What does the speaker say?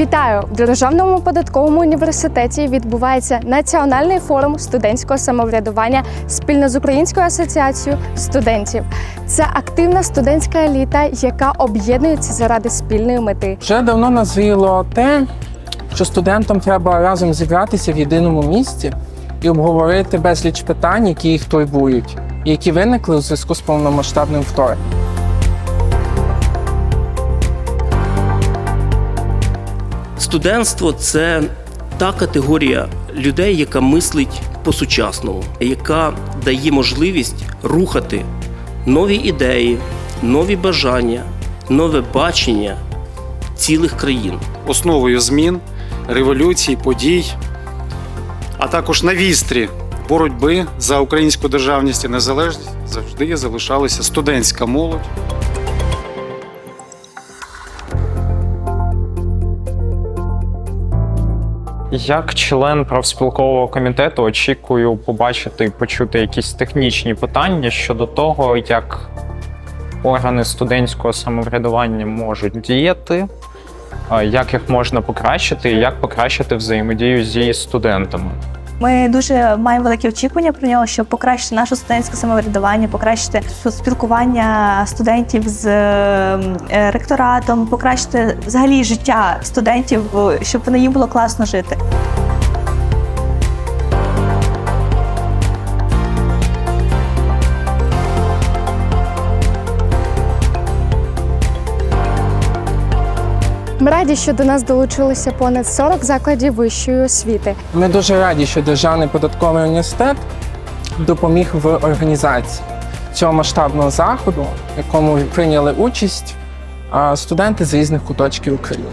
Вітаю! В Державному податковому університеті відбувається національний форум студентського самоврядування спільно з Українською асоціацією студентів. Це активна студентська еліта, яка об'єднується заради спільної мети. Вже давно назріло те, що студентам треба разом зібратися в єдиному місці і обговорити безліч питань, які їх турбують, і які виникли у зв'язку з повномасштабним вторгненням. Студентство це та категорія людей, яка мислить по-сучасному, яка дає можливість рухати нові ідеї, нові бажання, нове бачення цілих країн. основою змін, революцій, подій, а також на вістрі боротьби за українську державність і незалежність завжди залишалася студентська молодь. Як член профспілкового комітету очікую побачити і почути якісь технічні питання щодо того, як органи студентського самоврядування можуть діяти, як їх можна покращити, і як покращити взаємодію зі студентами. Ми дуже маємо великі очікування про нього, щоб покращити наше студентське самоврядування, покращити спілкування студентів з е, ректоратом, покращити взагалі життя студентів, щоб їм було класно жити. Ми раді, що до нас долучилися понад 40 закладів вищої освіти. Ми дуже раді, що Державний податковий університет допоміг в організації цього масштабного заходу, в якому прийняли участь студенти з різних куточків України.